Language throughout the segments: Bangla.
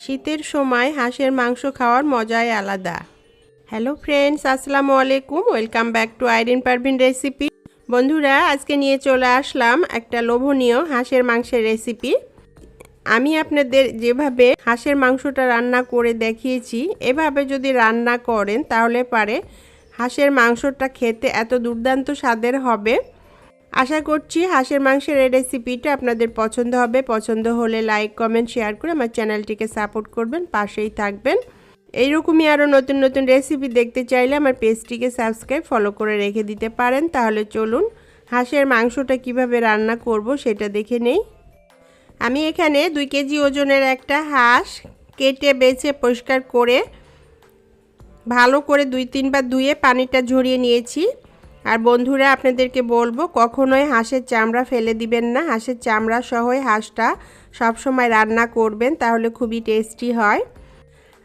শীতের সময় হাঁসের মাংস খাওয়ার মজাই আলাদা। হ্যালো ফ্রেন্ডস আসসালামু আলাইকুম। Welcome back to Irin Parvin recipe বন্ধুরা, আজকে নিয়ে চলে আসলাম একটা লোভনীয় হাঁসের মাংসের রেসিপি আমি আপনাদের যেভাবে হাঁসের মাংসটা রান্না করে দেখিয়েছি, এভাবে যদি রান্না করেন তাহলে পারে হাঁসের মাংসটা খেতে এত দুর্দান্ত স্বাদের হবে। আশা করছি হাঁসের মাংসের এই রেসিপিটা আপনাদের পছন্দ হবে। পছন্দ হলে লাইক কমেন্ট শেয়ার করে আমার চ্যানেলটিকে সাপোর্ট করবেন, পাশেই থাকবেন। এইরকমই আরও নতুন নতুন রেসিপি দেখতে চাইলে আমার পেজটিকে সাবস্ক্রাইব ফলো করে রেখে দিতে পারেন। তাহলে চলুন হাঁসের মাংসটা কীভাবে রান্না করব সেটা দেখে নেই। আমি এখানে দুই কেজি ওজনের একটা হাঁস কেটে, বেছে, পরিষ্কার করে ভালো করে দুই তিনবার ধুয়ে পানিটা ঝরিয়ে নিয়েছি। আর বন্ধুরা, আপনাদেরকে বলব, কখনোই হাঁসের চামড়া ফেলে দিবেন না। হাঁসের চামড়া সহই হাঁসটা সবসময় রান্না করবেন, তাহলে খুবই টেস্টি হয়।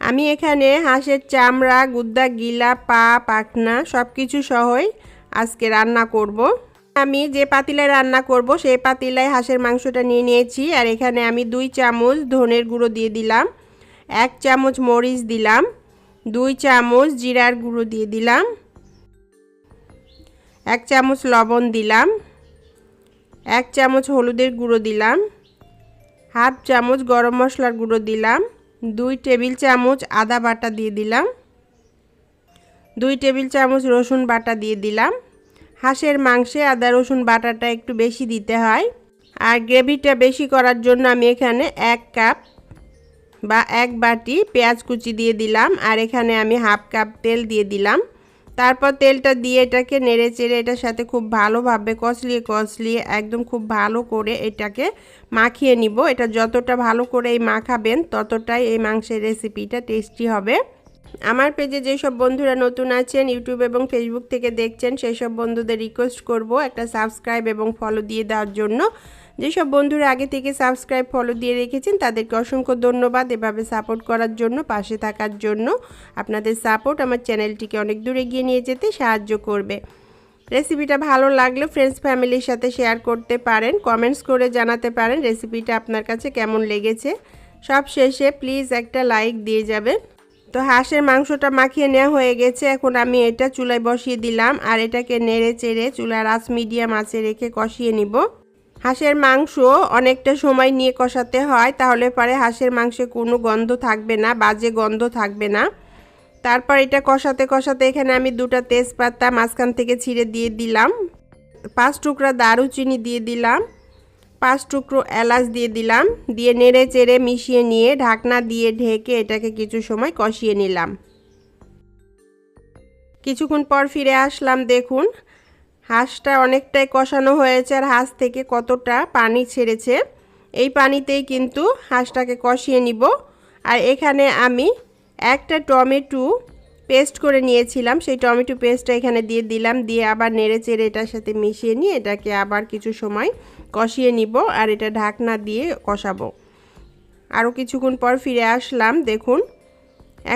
আমি এখানে হাঁসের চামড়া, গুদ্দা, গিলা, পা, পাখনা সব কিছু সহই আজকে রান্না করব। আমি যে পাতিলায় রান্না করব, সেই পাতিলায় হাঁসের মাংসটা নিয়ে নিয়েছি। আর এখানে আমি দুই চামচ ধনের গুঁড়ো দিয়ে দিলাম, এক চামচ মরিচ দিলাম, দুই চামচ জিরার গুঁড়ো দিয়ে দিলাম। এক চামচ লবণ দিলাম, এক চামচ হলুদের গুঁড়ো দিলাম, হাফ চামচ গরম মশলার গুঁড়ো দিলাম, দুই টেবিল চামচ আদা বাটা দিয়ে দিলাম, দুই টেবিল চামচ রসুন বাটা দিয়ে দিলাম। হাঁসের মাংসে আদা রসুন বাটাটা একটু বেশি দিতে হয়। আর গ্রেভিটা বেশি করার জন্য আমি এখানে এক কাপ বা এক বাটি পেঁয়াজ কুচি দিয়ে দিলাম। আর এখানে আমি হাফ কাপ তেল দিয়ে দিলাম। তারপর তেলটা দিয়ে এটাকে নেড়ে চেড়ে এটার সাথে খুব ভালোভাবে কষলিয়ে কষলিয়ে একদম খুব ভালো করে এটাকে মাখিয়ে নিব। এটা যতটা ভালো করে এই মাখাবেন, ততটাই এই মাংসের রেসিপিটা টেস্টি হবে। আমার পেজে যেসব বন্ধুরা নতুন আছেন ইউটিউব এবং ফেসবুক থেকে দেখছেন সেই সব বন্ধুদের রিকোয়েস্ট করব একটা সাবস্ক্রাইব এবং ফলো দিয়ে দেওয়ার জন্য। যেসব বন্ধুরা আগে থেকে সাবস্ক্রাইব ফলো দিয়ে রেখেছেন, তাদেরকে অসংখ্য ধন্যবাদ এভাবে সাপোর্ট করার জন্য, পাশে থাকার জন্য। আপনাদের সাপোর্ট আমার চ্যানেলটিকে অনেক দূরে এগিয়ে নিয়ে যেতে সাহায্য করবে। রেসিপিটা ভালো লাগলে ফ্রেন্ডস ফ্যামিলির সাথে শেয়ার করতে পারেন কমেন্টস করে জানাতে পারেন রেসিপিটা আপনার কাছে কেমন লেগেছে। সব শেষে প্লিজ একটা লাইক দিয়ে যাবেন। তো হাঁসের মাংসটা মাখিয়ে নেওয়া হয়ে গেছে, এখন আমি এটা চুলায় বসিয়ে দিলাম, আর এটাকে নেড়ে চেড়ে চুলার আঁচ মিডিয়াম আঁচে রেখে কষিয়ে নিব। হাঁসের মাংস অনেকটা সময় নিয়ে কষাতে হয়, তাহলে পরে হাঁসের মাংসে কোনো গন্ধ থাকবে না, বাজে গন্ধ থাকবে না। তারপর এটা কষাতে কষাতে এখানে আমি দুটা তেজপাতা মাঝখান থেকে ছিঁড়ে দিয়ে দিলাম। পাঁচ টুকরা দারুচিনি দিয়ে দিলাম। পাঁচ টুকরো এলাচ দিয়ে দিলাম। দিয়ে নেড়ে চেড়ে মিশিয়ে নিয়ে ঢাকনা দিয়ে ঢেকে এটাকে কিছু সময় কষিয়ে নিলাম। কিছুক্ষণ পর ফিরে আসলাম, দেখুন হাঁসটা অনেকটাই কষানো হয়েছে আর হাঁস থেকে কতটা পানি ছেড়েছে, এই পানিতেই কিন্তু হাঁসটাকে কষিয়ে নিব। আর এখানে আমি একটা টমেটো পেস্ট করে নিয়েছিলাম, সেই টমেটো পেস্টটা এখানে দিয়ে দিলাম, দিয়ে আবার নেড়ে চেড়ে এটার সাথে মিশিয়ে নিয়ে এটাকে আবার কিছু সময় কষিয়ে নিব আর এটা ঢাকনা দিয়ে কষাবো। আরও কিছুক্ষণ পর ফিরে আসলাম, দেখুন।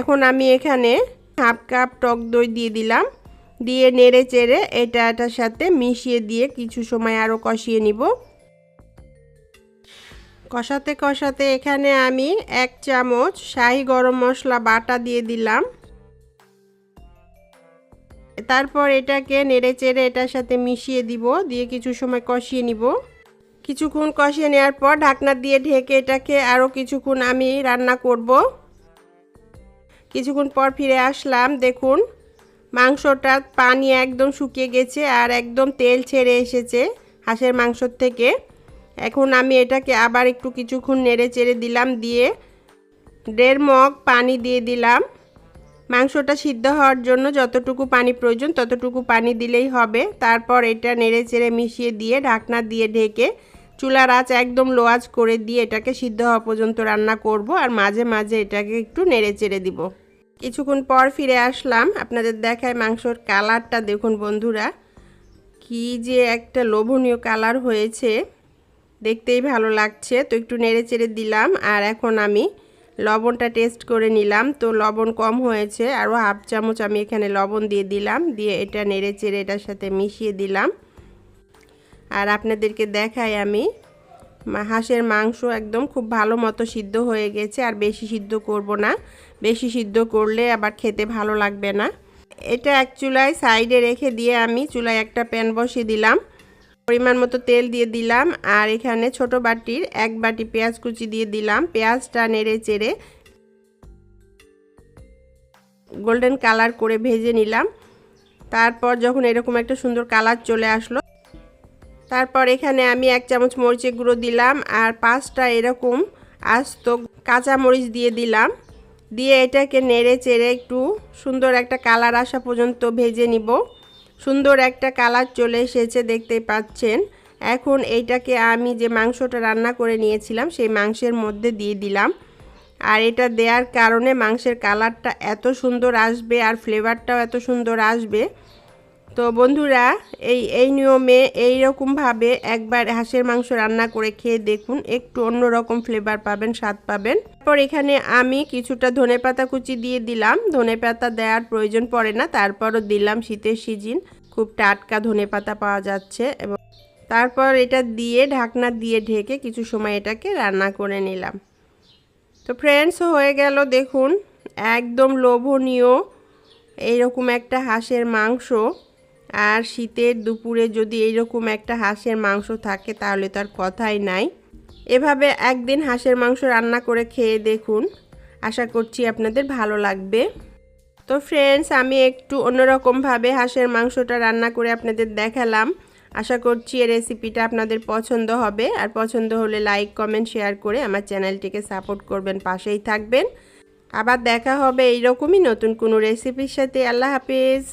এখন আমি এখানে হাফ কাপ টক দই দিয়ে দিলাম। দিয়ে নেড়ে চেড়ে এটা এটার সাথে মিশিয়ে দিয়ে কিছু সময় আরও কষিয়ে নিব। কষাতে কষাতে এখানে আমি এক চামচ শাহি গরম মশলা বাটা দিয়ে দিলাম। তারপর এটাকে নেড়ে চেড়ে এটার সাথে মিশিয়ে দিব, দিয়ে কিছু সময় কষিয়ে নিব। কিছুক্ষণ কষিয়ে নেওয়ার পর ঢাকনা দিয়ে ঢেকে এটাকে আরও কিছুক্ষণ আমি রান্না করব। কিছুক্ষণ পর ফিরে আসলাম, দেখুন। মাংসটা পানি একদম শুকিয়ে গেছে আর একদম তেল ছেড়ে এসেছে হাঁসের মাংসর থেকে। এখন আমি এটাকে আবার একটু কিছুক্ষণ নেড়ে চেড়ে দিলাম দিয়ে দেড় মগ পানি দিয়ে দিলাম। মাংসটা সিদ্ধ হওয়ার জন্য যতটুকু পানি প্রয়োজন ততটুকু পানি দিলেই হবে। তারপর এটা নেড়ে চেড়ে মিশিয়ে দিয়ে ঢাকনা দিয়ে ঢেকে চুলার আঁচ একদম লো আঁচ করে দিয়ে এটাকে সিদ্ধ হওয়া পর্যন্ত রান্না করব আর মাঝে মাঝে এটাকে একটু নেড়ে চেড়ে দিব। কিছুক্ষণ পর ফিরে আসলাম। আপনাদের দেখায় মাংসর কালারটা দেখুন বন্ধুরা। কি যে একটা লোভনীয় কালার হয়েছে। দেখতেই ভালো লাগছে। তো একটু নেড়ে চেড়ে দিলাম আর এখন আমি লবণটা টেস্ট করে নিলাম। তো লবণ কম হয়েছে, আরও হাফ চামচ আমি এখানে লবণ দিয়ে দিলাম। দিয়ে এটা নেড়ে চেড়ে এটার সাথে মিশিয়ে দিলাম। আর আপনাদেরকে দেখাই আমি হাঁসের মাংস একদম খুব ভালো মতো সিদ্ধ হয়ে গেছে, আর বেশি সিদ্ধ করব না। বেশি সিদ্ধ করলে আবার খেতে ভালো লাগবে না। এটা এক চুলায় সাইডে রেখে দিয়ে আমি চুলায় একটা প্যান বসিয়ে দিলাম। পরিমাণ মতো তেল দিয়ে দিলাম, আর এখানে ছোট বাটির এক বাটি পেঁয়াজ কুচি দিয়ে দিলাম। পেঁয়াজটা নেড়ে চেড়ে গোল্ডেন কালার করে ভেজে নিলাম। তারপর যখন এরকম একটা সুন্দর কালার চলে আসলো তারপর এখানে আমি এক চামচ মরিচের গুঁড়ো দিলাম আর পাঁচটা এরকম আস্ত কাঁচা মরিচ দিয়ে দিলাম। দিয়ে এটাকে নেড়ে চেড়ে একটু সুন্দর একটা কালার আসা পর্যন্ত ভেজে নিব। সুন্দর একটা কালার চলে এসেছে দেখতে পাচ্ছেন। এখন এইটাকে আমি যে মাংসটা রান্না করে নিয়েছিলাম, সেই মাংসের মধ্যে দিয়ে দিলাম। আর এটা দেওয়ার কারণে মাংসের কালারটা এত সুন্দর আসবে আর ফ্লেভারটাও এত সুন্দর আসবে। তো বন্ধুরা, এই এই নিয়মে এই রকমভাবে একবার হাঁসের মাংস রান্না করে খেয়ে দেখুন, একটু অন্যরকম ফ্লেভার পাবেন, স্বাদ পাবেন। তারপর এখানে আমি কিছুটা ধনেপাতা কুচি দিয়ে দিলাম। ধনেপাতা দেওয়ার প্রয়োজন পড়ে না, তারপরও দিলাম শীতের সিজিন। খুব টাটকা ধনেপাতা পাওয়া যাচ্ছে এবং তারপর এটা দিয়ে ঢাকনা দিয়ে ঢেকে কিছু সময় এটাকে রান্না করে নিলাম। তো ফ্রেন্ডস হয়ে গেল দেখুন, একদম লোভনীয় এইরকম একটা হাঁসের মাংস। আর শীতের দুপুরে যদি এইরকম একটা হাঁসের মাংস থাকে, তাহলে তার কথাই নাই। এভাবে একদিন হাঁসের মাংস রান্না করে খেয়ে দেখুন। আশা করছি আপনাদের ভালো লাগবে। তো ফ্রেন্ডস আমি একটু অন্যরকমভাবে হাঁসের মাংসটা রান্না করে আপনাদের দেখালাম। আশা করছি এই রেসিপিটা আপনাদের পছন্দ হবে। আর পছন্দ হলে লাইক কমেন্ট শেয়ার করে আমার চ্যানেলটিকে সাপোর্ট করবেন, পাশেই থাকবেন। আবার দেখা হবে এইরকমই নতুন কোনো রেসিপির সাথে। আল্লাহ হাফিজ।